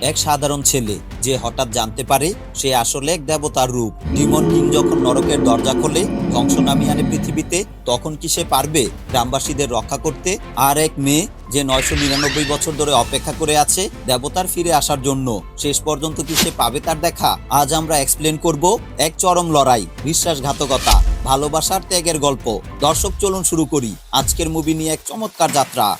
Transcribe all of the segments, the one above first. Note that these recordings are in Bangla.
এক সাধারণ ছেলে যে হঠাৎ জানতে পারে সে আসলে এক দেবতার রূপ। ডিমন কিং যখন নরকের দরজা খোলে ধ্বংস নামিয়ে আনে পৃথিবীতে, তখন কি সে পারবে গ্রামবাসীদের রক্ষা করতে? আর এক মেয়ে যে নয়শো নিরানব্বই বছর ধরে অপেক্ষা করে আছে দেবতার ফিরে আসার জন্য, শেষ পর্যন্ত কি সে পাবে তার দেখা? আজ আমরা এক্সপ্লেন করব এক চরম লড়াই, বিশ্বাসঘাতকতা, ভালোবাসার ত্যাগের গল্প। দর্শক, চলুন শুরু করি। আজকের মুভি নিয়ে এক চমৎকার যাত্রা।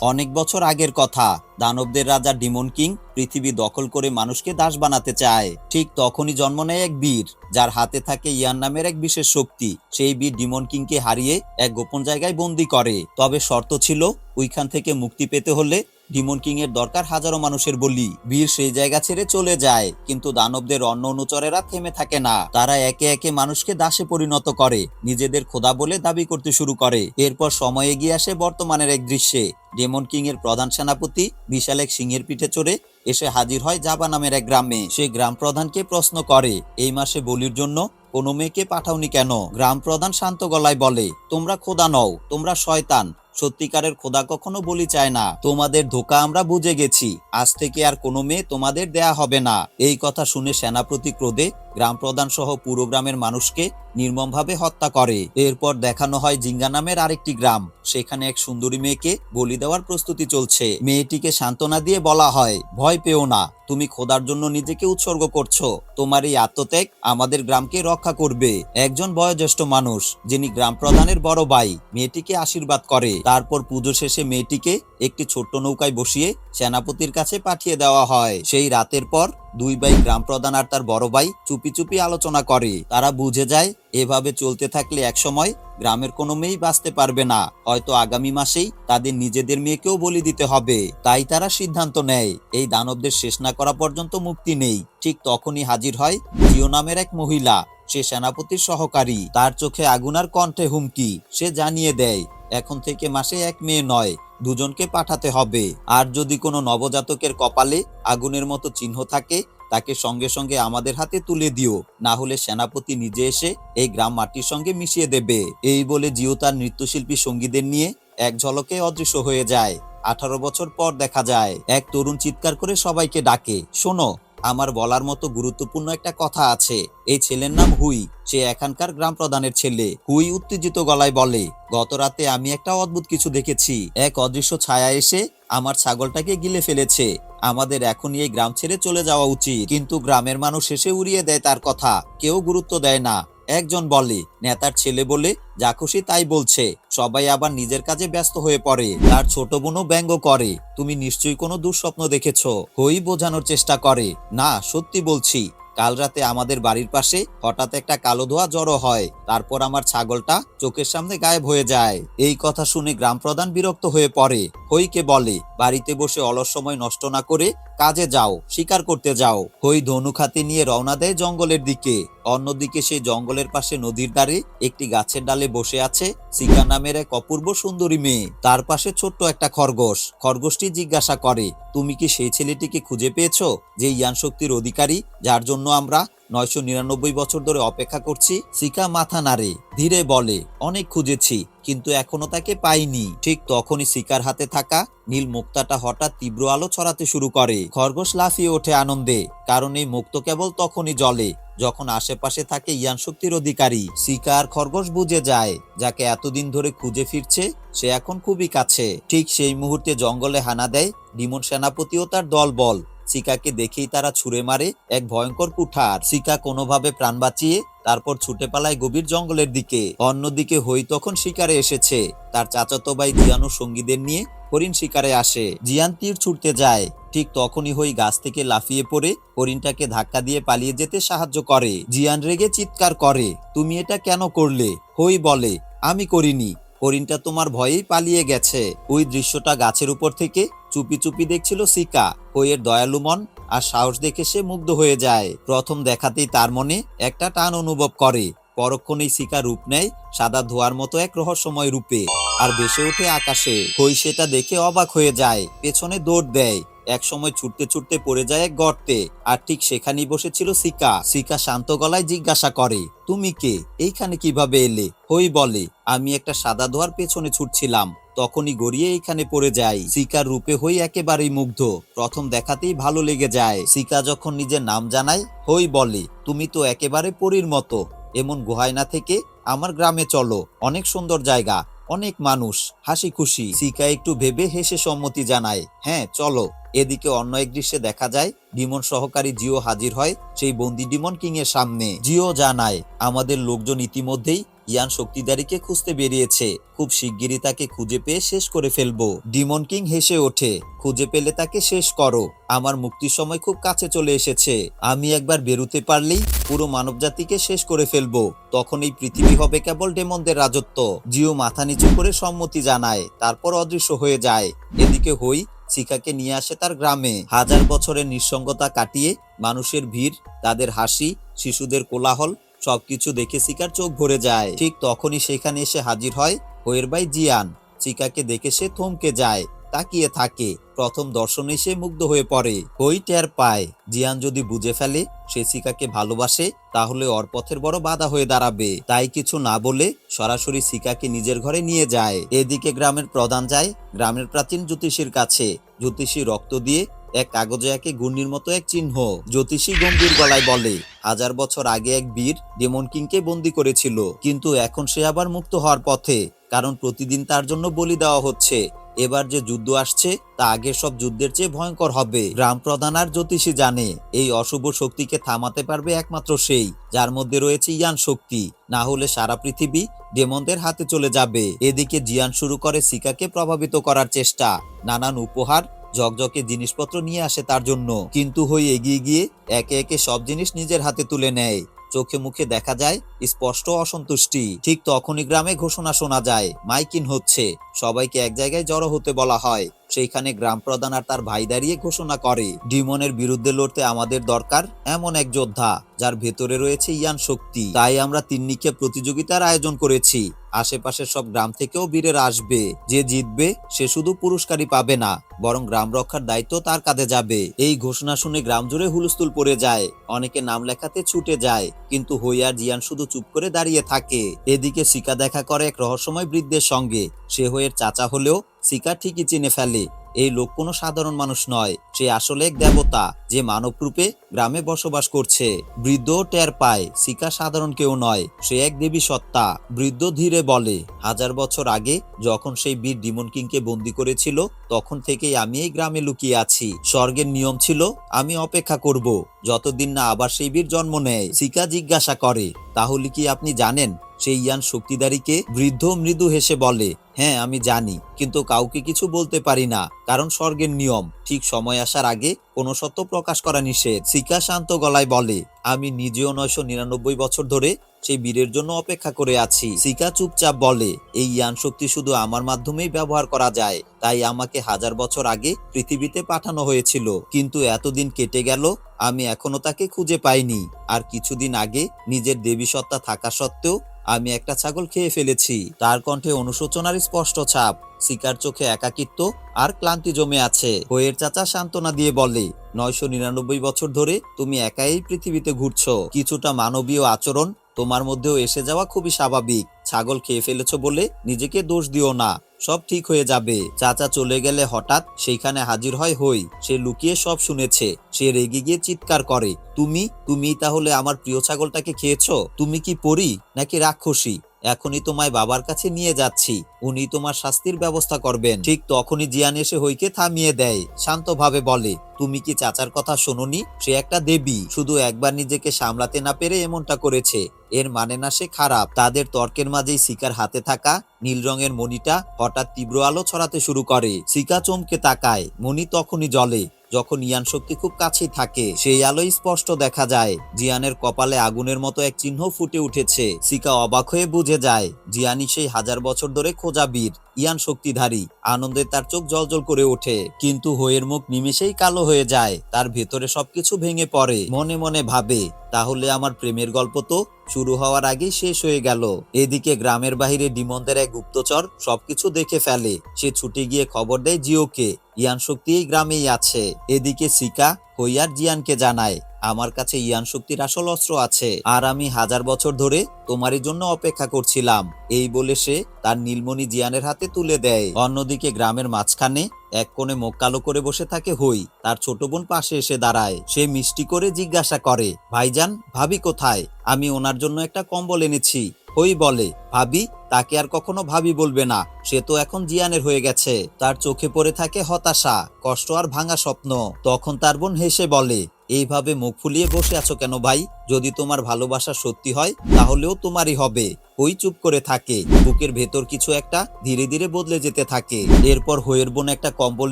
অনেক বছর আগের কথা। দানবদের রাজা ডিমন কিং পৃথিবী দখল করে মানুষকে দাস বানাতে চায়। ঠিক তখনই জন্ম নেয় এক বীর, যার হাতে থাকে ইয়ান নামের এক বিশেষ শক্তি। সেই বীর ডিমন কিংকে হারিয়ে এক গোপন জায়গায় বন্দি করে। তবে শর্ত ছিল, ওইখান থেকে মুক্তি পেতে হলে ডিমন কিং এর দরকার হাজারো মানুষের বলি। বীর সেই জায়গা ছেড়ে চলে যায়, কিন্তু দানবদের অন্য অনুচরেরা থেমে থাকে না। তারা একে একে মানুষকে দাসে পরিণত করে, নিজেদের খোদা বলে দাবি করতে শুরু করে। এরপর সময় এগিয়ে আসে বর্তমানের এক দৃশ্যে। ডেমন কিং এর প্রধান সেনাপতি বিশাল এক সিংহের পিঠে চড়ে এসে হাজির হয় জাবা নামের এক গ্রামে। সে গ্রাম প্রধানকে প্রশ্ন করে, এই মাসে বলির জন্য কোনো মেয়েকে পাঠাওনি কেন? গ্রাম প্রধান শান্ত গলায় বলে, তোমরা খোদা নও, তোমরা শয়তান সত্যিকারের খোদা কখনো বলি চায় না। তোমাদের ধোকা আমরা বুঝে গেছি। আজ থেকে আর কোনো মেয়ে তোমাদের দেয়া হবে না। এই কথা শুনে সেনাপতি ক্রোধে গ্রাম প্রধান সহ পুরো গ্রামের মানুষকে নির্মমভাবে হত্যা করে। এরপর দেখানো হয় জিঙ্গা নামের আরেকটি গ্রাম। সেখানে এক সুন্দরী মেয়েকে বলি দেওয়ার প্রস্তুতি চলছে। মেয়েটিকে সান্ত্বনা দিয়ে বলা হয়, ভয় পেও না। তুমি খোদার জন্য নিজেকে উৎসর্গ করছ। তোমার এই আত্মত্যাগ আমাদের গ্রামকে রক্ষা করবে। একজন বয়োজ্যেষ্ঠ মানুষ, যিনি গ্রাম প্রধানের বড় ভাই, মেয়েটিকে আশীর্বাদ করে। তারপর পুজো শেষে মেয়েটিকে একটি ছোট্ট নৌকায় বসিয়ে সেনাপতির কাছে পাঠিয়ে দেওয়া হয়। সেই রাতের পর দুই ভাই গ্রাম প্রধান আর তার বড় ভাই চুপি চুপি আলোচনা করে। তারা বুঝে যায়, এভাবে চলতে থাকলে একসময় গ্রামের কোনো মেয়েই বাঁচতে পারবে না। হয়তো আগামী মাসেই তাদের নিজেদের মেয়েকেও বলি দিতে হবে। তাই তারা সিদ্ধান্ত নেয়, এই দানবদের শেষ না করা পর্যন্ত মুক্তি নেই। ঠিক তখনই হাজির হয় জিও নামের এক মহিলা। সে সেনাপতির সহকারী। তার চোখে আগুনার কণ্ঠে হুমকি। সে জানিয়ে দেয়, এখন থেকে মাসে এক মেয়ে নয়, দুজনকে পাঠাতে হবে। আর যদি কোনো নবজাতকের কপালে আগুনের মতো চিহ্ন থাকে, তাকে সঙ্গে সঙ্গে আমাদের হাতে তুলে দিও। না হলে সেনাপতি নিজে এসে এই গ্রাম মাটির সঙ্গে মিশিয়ে দেবে। এই বলে জিও তার নৃত্যশিল্পী সঙ্গীদের নিয়ে এক ঝলকে অদৃশ্য হয়ে যায়। আঠারো বছর পর দেখা যায়, এক তরুণ চিৎকার করে সবাইকে ডাকে, শোনো আমার বলার মতো গুরুত্বপূর্ণ একটা কথা আছে। এই ছেলের নাম হুই। সে এখানকার গ্রাম প্রধানের ছেলে। হুই উত্তেজিত গলায় বলে গত রাতে আমি একটা অদ্ভুত কিছু দেখেছি। এক অদৃশ্য ছায়া এসে আমার ছাগলটাকে গিলে ফেলেছে। আমাদের এখন এই গ্রাম ছেড়ে চলে যাওয়া উচিত। কিন্তু গ্রামের মানুষ এসে উড়িয়ে দেয় তার কথা। কেউ গুরুত্ব দেয় না। একজন বলে, নেতার ছেলে বলে যা খুশি তাই বলছে। সবাই আবার নিজের কাজে ব্যস্ত হয়ে পড়ে। তার ছোট বোনও ব্যঙ্গ করে। তুমি নিশ্চয়ই কোনো দুঃস্বপ্ন দেখেছ। হই বোঝানোর চেষ্টা করে। না, সত্যি বলছি। কাল রাতে আমাদের বাড়ির পাশে হঠাৎ একটা কালো ধোয়া জড়ো হয়। তারপর আমার ছাগলটা চোখের সামনে গায়েব হয়ে যায়। এই কথা শুনে গ্রাম প্রধান বিরক্ত হয়ে পড়ে। হইকে বলে, বাড়িতে বসে অলস সময় নষ্ট না করে কাজে যাও, শিকার করতে যাও। হই ধনুক হাতে নিয়ে রওনা দেয় জঙ্গলের দিকে। অন্যদিকে সেই জঙ্গলের পাশে নদীর ধারে একটি গাছের ডালে বসে আছে সিকা নামের এক অপূর্ব সুন্দরী মেয়ে। তার পাশে ছোট্ট একটা খরগোশ। খরগোশটি জিজ্ঞাসা করে, তুমি কি সেই ছেলেটিকে খুঁজে পেয়েছ, যে ইয়ান শক্তির অধিকারী, যার জন্য আমরা নয়শো নিরানব্বই বছর ধরে অপেক্ষা করছি। সিকা মাথা নাড়ে, ধীরে বলে, অনেক খুঁজেছি, কিন্তু এখনও তাকে পাইনি। ঠিক তখনই সিকার হাতে থাকা নীল মুক্তাটা হঠাৎ তীব্র আলো ছড়াতে শুরু করে। খরগোশ লাফিয়ে ওঠে আনন্দে, কারণ এই মুক্ত কেবল তখনই জলে যখন আশেপাশে থাকে ইয়ান শক্তির অধিকারী। শিকার খরগোশ বুঝে যায়, যাকে এতদিন ধরে খুঁজে ফিরছে, সে এখন খুবই কাছে। ঠিক সেই মুহূর্তে জঙ্গলে হানা দেয় ডিমন সেনাপতি ও তার দল বল সিকাকে দেখেই তারা ছুঁড়ে মারে, এক ভয়ঙ্কর কুঠার। সিকা কোনোভাবে প্রাণ বাঁচিয়ে তারপর ছুটে পালায় গভীর জঙ্গলের দিকে। অন্যদিকে হই তখন শিকারে এসেছে। তার চাচাতো ভাই জিয়ানু সঙ্গীদের নিয়ে হরিণ শিকারে আসে। জিয়ান তীর ছুটতে যায়। ঠিক তখনই হই গাছ থেকে লাফিয়ে পড়ে, হরিণটাকে ধাক্কা দিয়ে পালিয়ে যেতে সাহায্য করে। জিয়ান রেগে চিৎকার করে, তুমি এটা কেন করলে? হই বলে, আমি করিনি। হরিণটা তোমার ভয়েই পালিয়ে গেছে। ওই দৃশ্যটা গাছের উপর থেকে চুপি চুপি দেখছিল সিকা হইয়ের দয়ালু মন আর সাহস দেখে সে মুগ্ধ হয়ে যায়। প্রথম দেখাতেই তার মনে একটা টান অনুভব করে। পরক্ষণেই সিকা রূপ নেয় সাদা ধোয়ার মতো এক রহস্যময় রূপে। আর বেসে ওঠে আকাশে। হই সেটা দেখে অবাক হয়ে যায়। পেছনে দৌড় দেয়। এক সময় ছুটতে ছুটতে পড়ে যায় এক গর্তে, আর ঠিক সেখানেই বসেছিল সিকা সিকা শান্ত গলায় জিজ্ঞাসা করে, তুমি কে? এইখানে কীভাবে এলে? হই বলে, আমি একটা সাদা ধোয়ার পেছনে ছুটছিলাম, তখনই গড়িয়ে এখানে পড়ে যায় সিকার রূপে হই একেবারেই মুগ্ধ, প্রথম দেখাতেই ভালো লেগে যায়। সিকা যখন নিজের নাম জানায়, হই বলে, তুমি তো একেবারে পরীর মতো, এমন গুহায় না থেকে আমার গ্রামে চলো, অনেক সুন্দর জায়গা। অনেক মানুষ হাসি খুশি। সিকা একটু ভেবে হেসে সম্মতি জানায় হ্যাঁ চলো। এদিকে অন্য এক দৃশ্যে দেখা যায়, ডিমন সহকারী জিও হাজির হয় সেই বন্দি ডিমন কিং এর সামনে। জিও জানায়, আমাদের লোকজন ইতিমধ্যেই ইয়ান শক্তিধারীকে খুঁজতে বেরিয়েছে। খুব শিগগিরই তাকে খুঁজে পেয়ে শেষ করে ফেলব। ডিমন কিং হেসে ওঠে, খুঁজে পেলে তাকে শেষ করো। আমার মুক্তির সময় খুব কাছে চলে এসেছে। আমি একবার বেরুতে পারলেই পুরো মানবজাতিকে শেষ করে ফেলব। তখন এই পৃথিবী হবে কেবল ডেমনদের রাজত্ব। জিও মাথা নিচু করে সম্মতি জানায়, তারপর অদৃশ্য হয়ে যায়। এদিকে হই শিখাকে নিয়ে আসে তার গ্রামে। হাজার বছরের নিঃসঙ্গতা কাটিয়ে মানুষের ভিড়, তাদের হাসি, শিশুদের কোলাহল সবকিছু দেখে শিকার চোখ ভরে যায়। ঠিক তখনই সেখানে এসে হাজির হয় হোয়ের বাই জিয়ান। শিকাকে দেখে সে থমকে যায়, তাকিয়ে থাকে। প্রথম দর্শনে সে মুগ্ধ হয়ে পড়ে। হই টের পায়? জিয়ান যদি বুঝে ফেলে সে সিকাকে ভালোবাসে, তাহলে ওর পথের বড় বাধা হয়ে দাঁড়াবে। তাই কিছু না বলে সরাসরি সিকাকে নিজের ঘরে নিয়ে যায়। এদিকে গ্রামের প্রধান যায় গ্রামের প্রাচীন জ্যোতিষীর কাছে। জ্যোতিষী রক্ত দিয়ে এক কাগজে একে ঘূর্ণির মতো এক চিহ্ন। জ্যোতিষী গম্ভীর গলায় বলে, হাজার বছর আগে এক বীর ডেমন কিংকে বন্দি করেছিল, কিন্তু এখন সে আবার মুক্ত হওয়ার পথে, কারণ প্রতিদিন তার জন্য বলি দেওয়া হচ্ছে। এবার যে যুদ্ধ আসছে, তা আগের সব যুদ্ধের চেয়ে ভয়ঙ্কর হবে। গ্রাম প্রধান আর জ্যোতিষী জানে, এই অশুভ শক্তিকে থামাতে পারবে একমাত্র সেই, যার মধ্যে রয়েছে ইয়ান শক্তি। না হলে সারা পৃথিবী ডেমনদের হাতে চলে যাবে। এদিকে জিয়ান শুরু করে সিকাকে প্রভাবিত করার চেষ্টা। নানান উপহার ঝকঝকে জিনিসপত্র নিয়ে আসে তার জন্য। কিন্তু হয়ে এগিয়ে গিয়ে একে একে সব জিনিস নিজের হাতে তুলে নেয়। চোখে মুখে দেখা যায় স্পষ্ট অসন্তুষ্টি। ঠিক তখনই গ্রামে ঘোষণা শোনা যায়, মাইকিন হচ্ছে। সবাইকে এক জায়গায় জড়ো হতে বলা হয়। সেইখানে গ্রাম প্রধান আর তার ভাই দাঁড়িয়ে ঘোষণা করে, ডিমনের বিরুদ্ধে লড়তে আমাদের দরকার এমন এক যোদ্ধা, যার ভেতরে রয়েছে ইয়ান শক্তি। তাই আমরা তিন্নিকে প্রতিযোগিতার আয়োজন করেছি। আশেপাশের সব গ্রাম থেকেও বীরের আসবে। যে জিতবে, সে শুধু পুরস্কারই পাবে না, বরং গ্রাম রক্ষার দায়িত্ব তার কাঁধে যাবে। এই ঘোষণা শুনে গ্রাম জুড়ে হুলস্থুল পড়ে যায়। অনেকে নাম লেখাতে ছুটে যায়, কিন্তু হইয়ার জিয়ান শুধু চুপ করে দাঁড়িয়ে থাকে। এদিকে সিকা দেখা করে এক রহস্যময় বৃদ্ধের সঙ্গে। সে হয়ে চাচা হলেও সিকা ঠিকই চিনে ফেলে। এই লোক কোনো সাধারণ মানুষ নয়, সে আসলে এক দেবতা যে মানব রূপে গ্রামে বসবাস করছে। বৃদ্ধ টের পায় সিকা সাধারণ কেউ নয়, সে এক দেবী সত্তা। বৃদ্ধ ধীরে বলে, হাজার বছর আগে যখন সেই বীর ডিমন কিংকে বন্দি করেছিল, তখন থেকেই আমি এই গ্রামে লুকিয়ে আছি। স্বর্গের নিয়ম ছিল, আমি অপেক্ষা করব। যতদিন না আবার সেই বীর জন্ম নেয় সিকা জিজ্ঞাসা করে, তাহলে কি আপনি জানেন সেই ইয়ান শক্তিদারীকে বৃদ্ধ মৃদু হেসে বলে হ্যাঁ আমি জানি, কিন্তু কাউকে কিছু বলতে পারি না, কারণ স্বর্গের নিয়ম। ঠিক সময় আসার আগে কোনো সত্য প্রকাশ করা নিষেধ। সিকা শান্ত গলায় বলে, আমি নিজেও নয়শো নিরানব্বই বছর ধরে সেই বীরের জন্য অপেক্ষা করে আছি। সিকা চুপচাপ বলে, এই ইয়ান শক্তি শুধু আমার মাধ্যমেই ব্যবহার করা যায়, তাই আমাকে হাজার বছর আগে পৃথিবীতে পাঠানো হয়েছিল, কিন্তু এতদিন কেটে গেল, আমি এখনও তাকে খুঁজে পাইনি। আর কিছুদিন আগে নিজের দেবী সত্তা থাকা সত্ত্বেও আমি একটা ছাগল খেয়ে ফেলেছি। তার কণ্ঠে অনুশোচনার স্পষ্ট ছাপ। শিকার চোখে একাকিত্ব আর ক্লান্তি জমে আছে। বইয়ের চাচা সান্ত্বনা দিয়ে বলে, নয়শো নিরানব্বই বছর ধরে তুমি একাই পৃথিবীতে ঘুরছ। কিছুটা মানবীয় আচরণ তোমার মধ্যেও এসে যাওয়া খুবই স্বাভাবিক। ছাগল খেয়ে ফেলেছ বলে নিজেকে দোষ দিও না। সব ঠিক হয়ে যাবে। চাচা চলে গেলে হঠাৎ সেইখানে হাজির হয়, হই। সে লুকিয়ে সব শুনেছে। সে রেগে গিয়ে চিৎকার করে, তুমি তুমি তাহলে আমার প্রিয় ছাগলটাকে খেয়েছ? তুমি কি পড়ি নাকি রাক্ষসী? এখনই তোমায় বাবার কাছে নিয়ে যাচ্ছি। উনি তোমার শাস্তির ব্যবস্থা করবেন। ঠিক তখনই জিয়ান এসে হইকে থামিয়ে দেয়। শান্তভাবে বলে, তুমি কি চাচার কথা শোনোনি? সে একটা দেবী। শুধু একবার নিজেকে সামলাতে না পেরে এমনটা করেছে। এর মানে না সে খারাপ। তাদের তর্কের মাঝেই শিকার হাতে থাকা নীল রঙের মণিটা হঠাৎ তীব্র আলো ছড়াতে শুরু করে। শিকা চমকে তাকায়। মণি তখনই জ্বলে যখন ইয়ান শক্তি খুব কাছেই থাকে, সেই আলোই স্পষ্ট দেখা যায়। জিয়ানের কপালে আগুনের মতো এক চিহ্ন ফুটে উঠেছে। সিকা অবাক হয়ে বুঝে যায় জিয়ানি সেই হাজার বছর ধরে খোঁজা বীর। ইয়ান শক্তিধারী। আনন্দে তার চোখ জলজল করে ওঠে। কিন্তু হয়ের মুখ নিমেষেই কালো হয়ে যায়। তার ভেতরে সবকিছু ভেঙে পড়ে। মনে মনে ভাবে, তাহলে আমার প্রেমের গল্প তো শুরু হওয়ার আগেই শেষ হয়ে গেল। এদিকে গ্রামের বাহিরে ডিমনদের এক গুপ্তচর সবকিছু দেখে ফেলে। সে ছুটে গিয়ে খবর দেয় জিওকে। ইয়ান শক্তি এই গ্রামেই আছে। এদিকে সিকা হইয়ার জিয়ানকে জানায় আমার কাছে ইয়ান শক্তির আসল অস্ত্র আছে, আর আমি হাজার বছর ধরে তোমারই জন্য অপেক্ষা করছিলাম। এই বলে সে তার নীলমণি জিয়ানের হাতে তুলে দেয়। অন্যদিকে গ্রামের মাঝখানে এক কোণে মুখ কালো করে বসে থাকে হই, তার ছোট বোন পাশে এসে দাঁড়ায়। সে মিষ্টি করে জিজ্ঞাসা করে, ভাইজান, ভাবি কোথায়? আমি ওনার জন্য একটা কম্বল এনেছি। হই বলে, ভাবি তাকে আর কখনো ভাবি বলবে না, সে তো এখন জিয়ানের হয়ে গেছে। তার চোখে পড়ে থাকে হতাশা, কষ্ট আর ভাঙা স্বপ্ন। তখন তার বোন হেসে বলে, এইভাবে মুখ ফুলিয়ে বসে আছো কেন ভাই? যদি তোমার ভালোবাসা সত্যি হয়, তাহলেও তোমারই হবে। হই চুপ করে থাকে। বুকের ভেতর কিছু একটা ধীরে ধীরে বদলে যেতে থাকে। এরপর হইয়ের বোন একটা কম্বল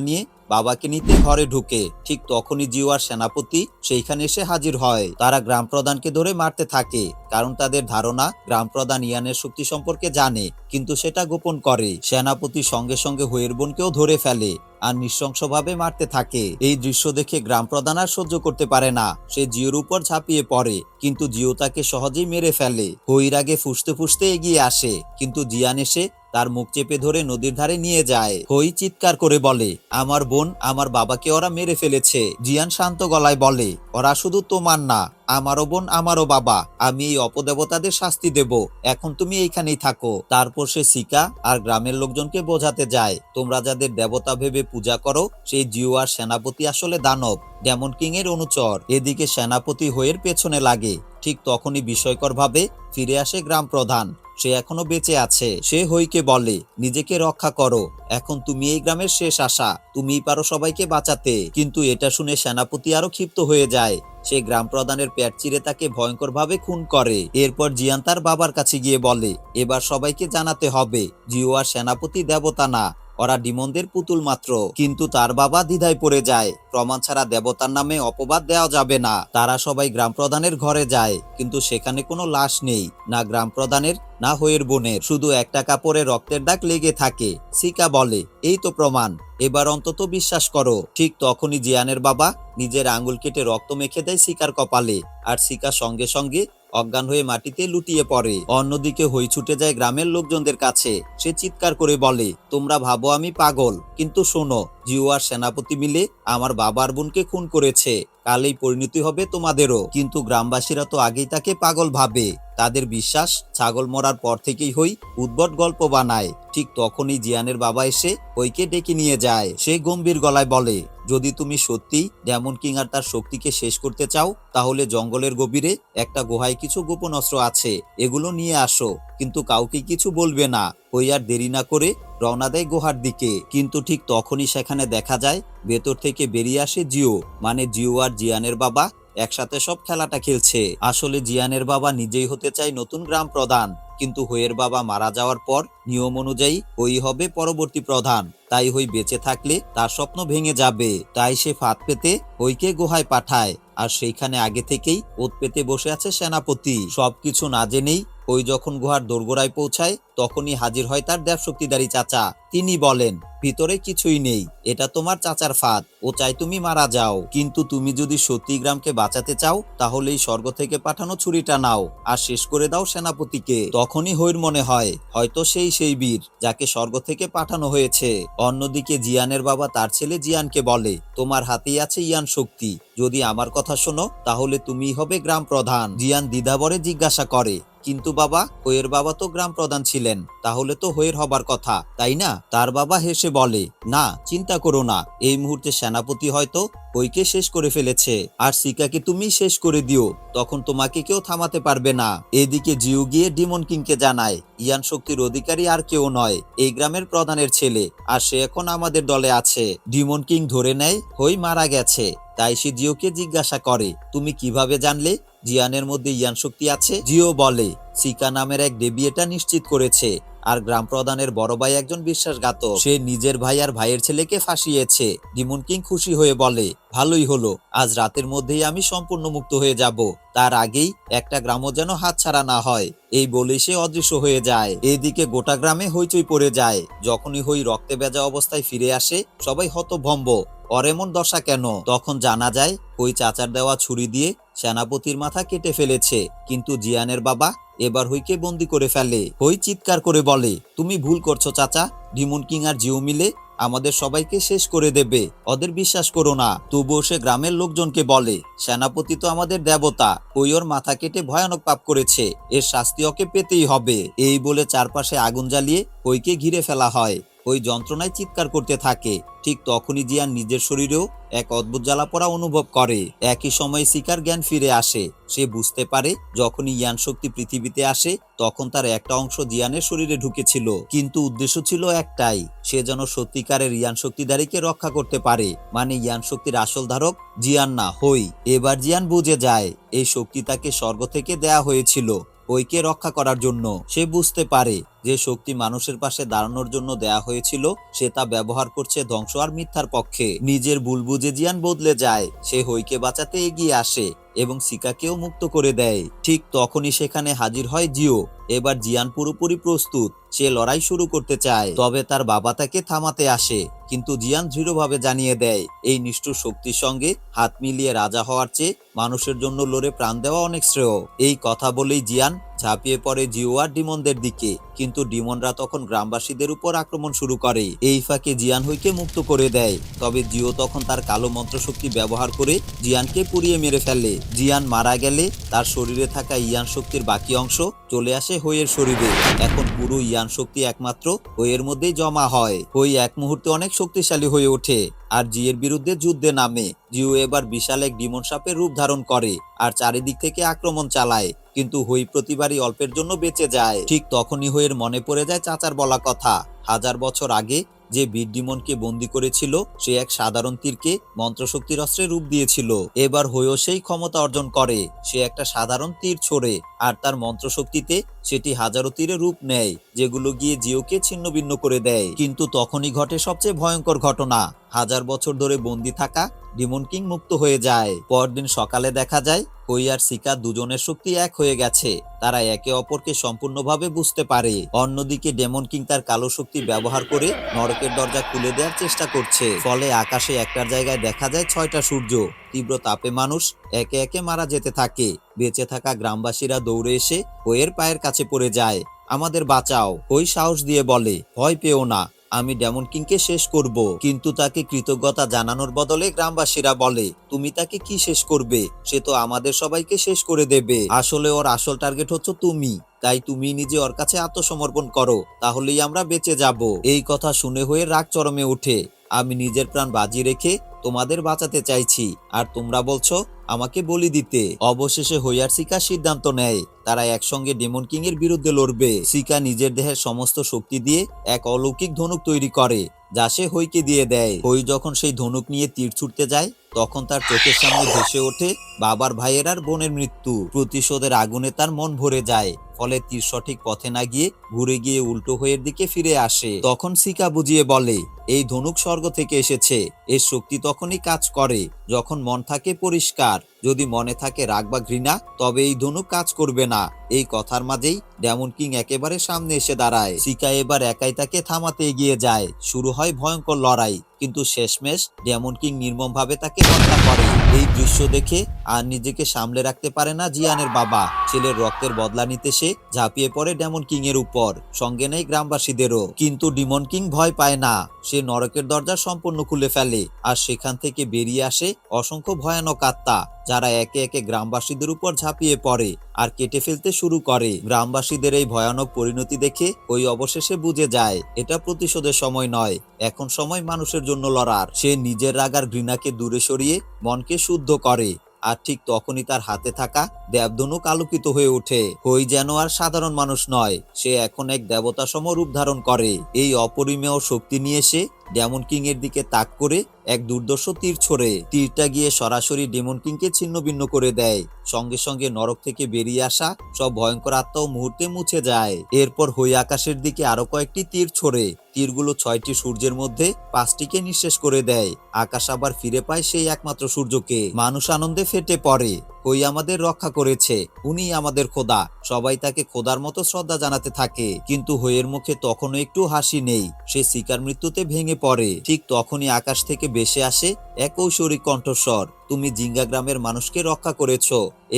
নিয়ে বাবাকে নিতে ঘরে ঢুকে, ঠিক তখনই জিওয়ার সেনাপতি সেইখানে এসে হাজির হয়। তারা গ্রাম প্রধানকে ধরে মারতে থাকে, কারণ তাদের ধারণা গ্রাম প্রধান ইয়ানের শক্তি সম্পর্কে জানে, কিন্তু সেটা গোপন করে। সেনাপতি সঙ্গে সঙ্গে হইয়ের বোনকেও ধরে ফেলে। আর নৃশংসভাবে মারতে থাকে। এই দৃশ্য দেখে গ্রাম প্রধান আর সহ্য করতে পারে না। সে জিওর উপর ঝাঁপিয়ে পড়ে, কিন্তু জিও তাকে সহজেই মেরে ফেলে। হইর আগে ফুসতে ফুসতে এগিয়ে আসে, কিন্তু জিয়ান এসে তার মুখ চেপে ধরে নদীর ধারে নিয়ে যায়। হই চিৎকার করে বলে, আমার বোন, আমার বাবাকে ওরা মেরে ফেলেছে। জিয়ান শান্ত গলায় বলে, ওরা শুধু তোমার না আমারও বোন, আমারও বাবা। আমি এই অপদেবতাদের শাস্তি দেব। এখন তুমি এইখানেই থাকো। তারপর সে সিকা আর গ্রামের লোকজনকে বোঝাতে যায়। তোমরা যাদের দেবতা ভেবে পূজা করো, সেই জিও আর সেনাপতি আসলে দানব ডেমন কিং এর অনুচর। এদিকে সেনাপতি হয়ের পেছনে লাগে। ঠিক তখনই বিষয়করভাবে ভাবে ফিরে আসে গ্রাম প্রধান সে এখনও বেঁচে আছে। সে হইকে বলে, নিজেকে রক্ষা করো। এখন তুমি এই গ্রামের শেষ আশা। তুমিই পারো সবাইকে বাঁচাতে। কিন্তু এটা শুনে সেনাপতি আরও ক্ষিপ্ত হয়ে যায়। সে গ্রাম প্রধানের প্যাট চিরে তাকে ভয়ঙ্করভাবে খুন করে। এরপর জিয়ান তার বাবার কাছে গিয়ে বলে, এবার সবাইকে জানাতে হবে, জিও আর সেনাপতি দেবতা না। ওরা ডিমনদের পুতুল মাত্র, কিন্তু তার বাবা দ্বিধায় পড়ে যায়। প্রমাণ ছাড়া দেবতার নামে অপবাদ দেওয়া যাবে না। তারা সবাই গ্রাম প্রধানের ঘরে যায়, কিন্তু সেখানে কোনো লাশ নেই, না গ্রাম প্রধানের, না হয়ের বোনের। শুধু একটা কাপড়ে রক্তের দাগ লেগে থাকে, সিকা বলে, এই তো প্রমাণ, এবার অন্তত বিশ্বাস করো। ঠিক তখনই জিয়ানের বাবা নিজের আঙুল কেটে রক্ত মেখে দেয় সিকার কপালে, আর সিকা সঙ্গে সঙ্গে অজ্ঞান হয়ে মাটিতে লুটিয়ে পড়ে। অন্যদিকে হই ছুটে যায় গ্রামের লোকজনদের কাছে। সে চিৎকার করে বলে, তোমরা ভাবো আমি পাগল, কিন্তু শোনো জিও আর সেনাপতি মিলে আমার বাবার বোনকে খুন করেছে। কাল এই পরিণতি হবে তোমাদেরও। কিন্তু গ্রামবাসীরা তো আগেই তাকে পাগল ভাবে। তাদের বিশ্বাস, ছাগল মরার পর থেকেই হই উদ্ভট গল্প বানায়। ঠিক তখনই জিয়ানের বাবা এসে হইকে ডেকে নিয়ে যায়। সে গম্ভীর গলায় বলে, যদি তুমি সত্যি ডেমন কিং আর তার শক্তিকে শেষ করতে চাও, তাহলে জঙ্গলের গভীরে একটা গুহায় কিছু গোপন অস্ত্র আছে। এগুলো নিয়ে আসো। কিন্তু কাউকে কিছু বলবে না। ওই আর দেরি না করে রওনা দেয় গুহার দিকে। কিন্তু ঠিক তখনই সেখানে দেখা যায়, ভেতর থেকে বেরিয়ে আসে জিও। মানে জিও আর জিয়ানের বাবা একসাথে সব খেলাটা খেলছে। আসলে জিয়ানের বাবা নিজেই হতে চায় নতুন গ্রাম প্রধান। কিন্তু হইয়ের বাবা মারা যাওয়ার পর নিয়ম অনুযায়ী হই হবে পরবর্তী প্রধান। তাই হই বেঁচে থাকলে তার স্বপ্ন ভেঙে যাবে। তাই সে ফাঁদ পেতে হইকে গুহায় পাঠায়। আর সেইখানে আগে থেকেই ওত পেতে বসে আছে সেনাপতি। সবকিছু না জেনেই ওই যখন গুহার দোরগোড়ায় পৌঁছায়, তখনই হাজির হয় তার দেবশক্তিদারী চাচা। তিনি বলেন, ভিতরে কিছুই নেই। এটা তোমার চাচার ফাঁদ। ও চাই তুমি মারা যাও। কিন্তু তুমি যদি সত্যি গ্রামকে বাঁচাতে চাও, তাহলে এই স্বর্গ থেকে পাঠানো ছুরিটা নাও আর শেষ করে দাও সেনাপতিকে। তখনই হইর মনে হয়, হয়তো সেই সেই বীর যাকে স্বর্গ থেকে পাঠানো হয়েছে। অন্যদিকে জিয়ানের বাবা তার ছেলে জিয়ানকে বলে, তোমার হাতেই আছে ইয়ান শক্তি। যদি আমার কথা শোনো, তাহলে তুমি হবে গ্রাম প্রধান জিয়ান দ্বিধাবরে জিজ্ঞাসা করে কিন্তু বাবা হইয়ের বাবা তো গ্রাম প্রধান ছিলেন, তাহলে তো হইয়ের হবার কথা, তাই না? তার বাবা হেসে বলে, না, চিন্তা করো না, এই মুহূর্তে সেনাপতি হয়তো ওইকে শেষ করে ফেলেছে, আর সিকাকে তুমি শেষ করে দিও, তখন তোমাকে কেউ থামাতে পারবে না। এদিকে জিউ গিয়ে ডিমন কিংকে জানায়, ইয়ান শক্তির অধিকারী আর কেউ নয়, এই গ্রামের প্রধানের ছেলে, আর সে এখন আমাদের দলে আছে। ডিমন কিং ধরে নেয়, হই মারা গেছে। তাই সে জিওকে জিজ্ঞাসা করে, তুমি কীভাবে জানলে জিয়ানের মধ্যে ইয়ান শক্তি আছে জিও বলে। সিকা নামের এক দেবী এটা নিশ্চিত করেছে। আর গ্রাম প্রধানের বড় ভাই একজন বিশ্বাসঘাতক। সে নিজের ভাই আর ভাইয়ের ছেলেকে ফাঁসিয়েছে। ডিমন কিং খুশি হয়ে বলে, ভালোই হলো। আজ রাতের মধ্যেই আমি সম্পূর্ণ মুক্ত হয়ে যাব। তার আগেই একটা গ্রামও যেন হাতছাড়া না হয়। এই বলে সে অদৃশ্য হয়ে যায়। এদিকে গোটা গ্রামে হইচই পড়ে যায়। যখনই হই রক্তে বেজা অবস্থায় ফিরে আসে, সবাই হতভম্ব। ওর এমন দশা কেন? তখন জানা যায়, ওই চাচার দেওয়া ছুরি দিয়ে সেনাপতির মাথা কেটে ফেলেছে। কিন্তু জিয়ানের বাবা এবার হইকে বন্দি করে ফেলে। হই চিৎকার করে বলে, তুমি ভুল করছ চাচা। ডিমন কিং আর জিও মিলে আমাদের সবাইকে শেষ করে দেবে। ওদের বিশ্বাস করো না। তবুও সে গ্রামের লোকজনকে বলে, সেনাপতি তো আমাদের দেবতা। ওই ওর মাথা কেটে ভয়ানক পাপ করেছে। এর শাস্তি ওকে পেতেই হবে। এই বলে চারপাশে আগুন জ্বালিয়ে ওইকে ঘিরে ফেলা হয়। ওই যন্ত্রণায় চিৎকার করতে থাকে। ঠিক তখনই জিয়ান নিজের শরীরেও এক অদ্ভুত জ্বালা পড়া অনুভব করে। একই সময়ে শিকার জ্ঞান ফিরে আসে। সে বুঝতে পারে, যখনই ইয়ান শক্তি পৃথিবীতে আসে, তখন তার একটা অংশ জিয়ানের শরীরে ঢুকেছিল। কিন্তু উদ্দেশ্য ছিল একটাই, সে যেন সত্যিকারের ইয়ান শক্তিধারীকে রক্ষা করতে পারে। মানে ইয়ান শক্তির আসল ধারক জিয়ান না, হই। এবার জিয়ান বুঝে যায়, এই শক্তি তাকে স্বর্গ থেকে দেয়া হয়েছিল, ওইকে রক্ষা করার জন্য। সে বুঝতে পারে যে শক্তি মানুষের পাশে দাঁড়ানোর জন্য দেয়া হয়েছিল, সে তা ব্যবহার করছে ধ্বংস আর মিথ্যার পক্ষে। নিজের বুলবুজে জিয়ান বদলে যায়, সে হইকে বাঁচাতে এগিয়ে আসে এবং সিকাকেও মুক্ত করে দেয়। ঠিক তখনই সেখানে হাজির হয় জিও। এবার জিয়ান পুরোপুরি প্রস্তুত, সে লড়াই শুরু করতে চায়। তবে তার বাবা তাকে থামাতে আসে, কিন্তু জিয়ান দৃঢ়ভাবে জানিয়ে দেয়, এই নিষ্ঠুর শক্তির সঙ্গে হাত মিলিয়ে রাজা হওয়ার চেয়ে মানুষের জন্য লড়ে প্রাণ দেওয়া অনেক শ্রেয়। এই কথা বলেই জিয়ান ঝাঁপিয়ে পড়ে জিও আর ডিমনদের দিকে। কিন্তু ডিমনরা তখন গ্রামবাসীদের উপর আক্রমণ শুরু করে। এই ফাঁকে জিয়ান হইকে মুক্ত করে দেয়। তবে জিও তখন তার কালো মন্ত্রশক্তি ব্যবহার করে জিয়ানকে পুড়িয়ে মেরে ফেলে। জিয়ান মারা গেলে তার শরীরে থাকা ইয়ান শক্তির বাকি অংশ চলে আসে হইয়ের শরীরে। এখন পুরো ইয়ান শক্তি একমাত্র হইয়ের মধ্যেই জমা হয়। হই এক মুহূর্তে অনেক শক্তিশালী হয়ে ওঠে আর জিয়ের বিরুদ্ধে যুদ্ধে নামে। জিও এবার বিশাল এক ডিমন সাপের রূপ ধারণ করে আর চারিদিক থেকে আক্রমণ চালায়। কিন্তু হই প্রতিবারই অল্পের জন্য বেঁচে যায়। ঠিক তখনই হইয়ের মনে পড়ে যায় চাচার বলা কথা। হাজার বছর আগে যে বীর ডিমনকে বন্দি করেছিল, সে এক সাধারণ তীরকে মন্ত্রশক্তির অস্ত্রে রূপ দিয়েছিল। এবার হয়েও সেই ক্ষমতা অর্জন করে। সে একটা সাধারণ তীর ছোড়ে আর তার মন্ত্রশক্তিতে সেটি হাজারো তীরে রূপ নেয়, যেগুলো গিয়ে জিওকে ছিন্ন ভিন্ন করে দেয়। কিন্তু তখনই ঘটে সবচেয়ে ভয়ঙ্কর ঘটনা। হাজার বছর ধরে বন্দি থাকা ডিমন কিং মুক্ত হয়ে যায়। পরদিন সকালে দেখা যায় হই আর সিকা দুজনের শক্তি এক হয়ে গেছে। তারা একে অপরকে সম্পূর্ণভাবে বুঝতে পারে। অন্যদিকে ডেমন কিং তার কালো শক্তি ব্যবহার করে নরকের দরজা খুলে দেওয়ার চেষ্টা করছে। ফলে আকাশে একটার জায়গায় দেখা যায় ছয়টা সূর্য। তীব্র তাপে মানুষ একে একে মারা যেতে থাকে। বেঁচে থাকা গ্রামবাসীরা দৌড়ে এসে ওয়ের পায়ের কাছে পড়ে যায়। আমাদের বাঁচাও ওই সাহস দিয়ে বলে। ভয় পেও না আমি ডেমন কিংকে শেষ করব। কিন্তু তাকে কৃতজ্ঞতা জানানোর বদলে গ্রামবাসীরা বলে, তুমি তাকে কি শেষ করবে? সে তো আমাদের সবাইকে শেষ করে দেবে। আসলে ওর আসল টার্গেট হচ্ছে তুমি। তাই তুমি নিজে ওর কাছে আত্মসমর্পণ করো, তাহলেই আমরা বেঁচে যাব। এই কথা শুনে হয়ে রাগ চরমে ওঠে। আমি নিজের প্রাণ বাজি রেখে তোমাদের বাঁচাতে চাইছি। আর তোমরা বলছো আমাকে বলি দিতে। অবশেষে হইয়ার সিকা সিদ্ধান্ত নেয়। তারা একসঙ্গে ডেমন কিং এর বিরুদ্ধে লড়বে। সিকা নিজের দেহের সমস্ত শক্তি দিয়ে এক অলৌকিক ধনুক তৈরি করে, যা সে হইকে দিয়ে দেয়। হই যখন সেই ধনুক নিয়ে তীর ছুটতে যায়, তখন তার চোখের সামনে ভেসে ওঠে বাবার ভাইয়ের আর বোনের মৃত্যু। প্রতিশোধের আগুনে তার মন ভরে যায়। ফলে তীর সঠিক পথে না গিয়ে ঘুরে গিয়ে উল্টো হয়ের দিকে ফিরে আসে। তখন সিকা বুঝিয়ে বলে, এই ধনুক স্বর্গ থেকে এসেছে। এর শক্তি তখনই কাজ করে যখন মন থাকে পরিষ্কার। যদি মনে থাকে রাগ বা ঘৃণা, তবে এই ধনুক কাজ করবে না। এই কথার মাঝেই ডেমন কিং একেবারে সামনে এসে দাঁড়ায়। সিকা এবার একাই তাকে থামাতে এগিয়ে যায়। শুরু হয় ভয়ঙ্কর লড়াই, কিন্তু শেষমেশ ডেমন কিং নির্মমভাবে তাকে হত্যা করে। এই দৃশ্য দেখে আর নিজেকে সামলে রাখতে পারে না জিয়ানের বাবা। ছেলের রক্তের বদলা নিতে সে ঝাঁপিয়ে পড়ে ডেমন কিং এর উপর। সঙ্গে নেই গ্রামবাসীদেরও। কিন্তু ডিমন কিং ভয় পায় না। সে নরকের দরজা সম্পূর্ণ খুলে ফেলে আর সেখান থেকে বেরিয়ে আসে অসংখ্য ভয়ানক আত্মা, যারা একে একে গ্রামবাসীদের উপর ঝাঁপিয়ে পড়ে আর কেটে ফেলতে শুরু করে। গ্রামবাসীদের এই ভয়ানক পরিণতি দেখে ওই অবশেষে বুঝে যায়, এটা প্রতিশোধের সময় নয়, এখন সময় মানুষের জন্য লড়ার। সে নিজের রাগার ঘৃণাকে দূরে সরিয়ে মনকে শুদ্ধ করে। আর ঠিক তখনই তার হাতে থাকা দেবধনুক আলোকিত হয়ে ওঠে। হই যেন আর সাধারণ মানুষ নয়, সে এখন এক দেবতা সম রূপ ধারণ করে। এই অপরিমেয় শক্তি নিয়ে সে ডেমন কিং এর দিকে তাক করে এক দুর্দর্শ তীর ছোড়ে। তীরটা গিয়ে সরাসরি ডেমন কিংকে ছিন্ন ভিন্ন করে দেয়। সঙ্গে সঙ্গে নরক থেকে বেরিয়ে আসা সব ভয়ঙ্কর আত্মাও মুহূর্তে মুছে যায়। এরপর হই আকাশের দিকে আরও কয়েকটি তীর ছোড়ে। তীরগুলো ছয়টি সূর্যের মধ্যে, পাঁচটিকে নিঃশেষ করে দেয়। আকাশ আবার ফিরে পায় সেই একমাত্র সূর্যকে। মানুষ আনন্দে ফেটে পড়ে। ওই আমাদের রক্ষা করেছে। উনি আমাদের খোদা। সবাই তাকে খোদার মতো শ্রদ্ধা জানাতে থাকে। কিন্তু হইয়ের মুখে তখনও একটু হাসি নেই। সে শিকার মৃত্যুতে ভেঙে পড়ে। ঠিক তখনই আকাশ থেকে বেসে আসে এক ঐশ্বরিক কণ্ঠস্বর। তুমি জিঙ্গা গ্রামের মানুষকে রক্ষা করেছ।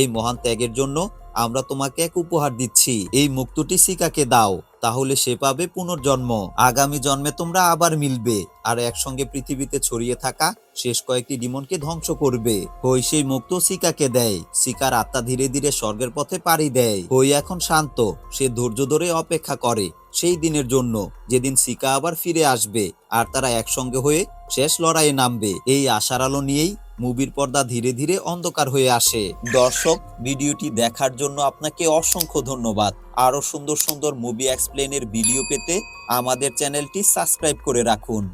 এই মহান ত্যাগের জন্য আমরা তোমাকে এক উপহার দিচ্ছি। এই মুক্তটি সিকাকে দাও। তাহলে সে পাবে পুনর্জন্ম। আগামী জন্মে তোমরা আবার মিলবে। আর একসঙ্গে পৃথিবীতে ছড়িয়ে থাকা শেষ কয়েকটি ডিমনকে ধ্বংস করবে। হই সেই মুক্ত সিকাকে দেয়। সিকার আত্মা ধীরে ধীরে স্বর্গের পথে পাড়ি দেয়। হই এখন শান্ত। সে ধৈর্য ধরে অপেক্ষা করে সেই দিনের জন্য। যেদিন সিকা আবার ফিরে আসবে, আর তারা একসঙ্গে হয়ে শেষ লড়াইয়ে নামবে। এই আশার আলো নিয়েই মুভির পর্দা ধীরে ধীরে অন্ধকার হয়ে আসে। দর্শক, ভিডিওটি দেখার জন্য আপনাকে অসংখ্য ধন্যবাদ। আরও সুন্দর সুন্দর মুভি এক্সপ্লেনের ভিডিও পেতে আমাদের চ্যানেলটি সাবস্ক্রাইব করে রাখুন।